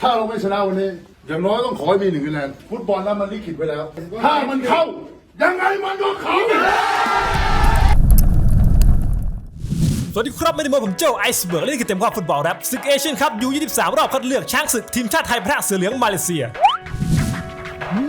ถ้าเราไม่ชนะวันนี้ อย่างน้อยต้องขอให้มีหนึ่งคะแนนฟุตบอลนั้นมันลิขิตไว้แล้ว ถ้ามันเข้า ยังไงมันก็เข้าสวัสดีครับ ไม่ได้มาผมเจ้าไอซ์เบิร์กและนี่คือเต็มความฟุตบอลแรับศึกเอเชียนครับยู23 รอบคัดเลือกช้างศึกทีมชาติไทยพระเสือเหลืองมาเลเซีย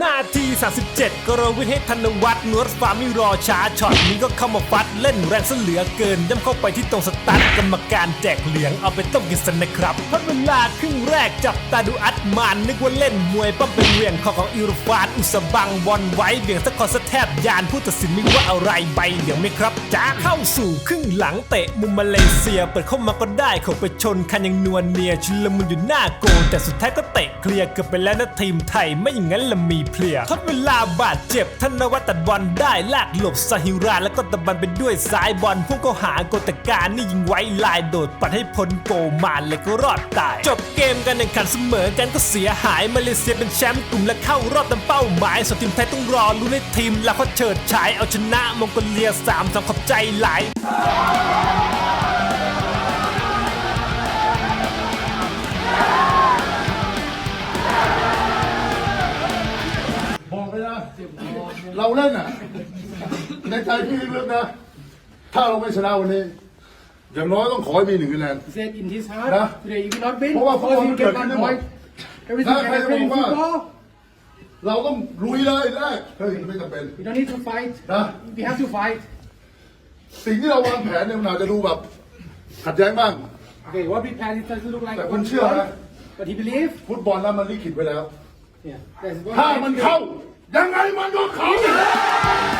นาที 37 กรวิทย์ให้ธนวัฒน์นวดฟาร์มิรอช้าช็อตนี้ก็เข้ามาฟัดเล่นแรงซะเหลือเกินย่ำเข้าไปที่ตรงสตาร์ทกรรมการแจกเหลืองเอาไปต้มกินสันนะครับพัดเวลาครึ่งแรกจับตาดูอัดมานนึกว่าเล่นมวยปั้มเป็นเหวียงขอของอิรฟานอุสบังบอลไว้เบี่ยงสะคอสะแทบยานผู้ตัดสินไม่ว่าอะไรใบเหลืองไหมครับจ้าเข้าสู่ครึ่งหลังเตะมุมมาเลเซียเปิดเข้ามาก็ได้เขาไปชนคันยังนวลเนียชุลมุนอยู่หน้าโกแต่สุดท้ายก็เตะเคลียร์เกือบไปแล้วนะทีมไทยไม่อย่างนั้นละมีเพลียทดเวลาบาดเจ็บธนวัฒน์ตัดบอลได้ลากหลบซาฮิราแล้วก็ตะบันไปด้วยซ้ายบอลพุ่งเข้าหาโกตการนี่ยิงไว้ลายโดดปัดให้พ้นโกมานเลยก็รอดตาย จบเกมกันแข่งขันเสมอกันก็เสียหายมาเลเซียเป็นแชมป์กลุ่มและเข้ารอบตามเป้าหมายส่วนทีมไทยต้องรอลุ้นในทีมแล้วก็เฉิดฉายเอาชนะมองโกเลีย3ามสองขอบใจหลาย นะเราเล่นอะ ในใจพี่ลึกๆนะ ถ้าเราไม่ชนะวันนี้ อย่างน้อยต้องขอให้มีหนึ่งคะแนน He said in his heart Nah. today you will not win เพราะว่า because you football get มัน one เกิดขึ้นได้หมด point. Everything Nah, can ใครจะ happen in บอกว่า football. เราต้องลุยเลยแรกเฮ้ยไม่จำเป็น We don't need to fight. Nah. We have to fight. สิ่งที่เราวางแผนเนี่ยมันอาจจะดูแบบขัดแย้งบ้าง Okay, what we plan it doesn't look like แต่ what คุณ we เชื่อนะ want, but he believe. ฟุตบอลนั้นมันลิขิตไว้แล้ว Yeah, that's what ถ้า we มัน do. เข้ายั 让俺们都好起来。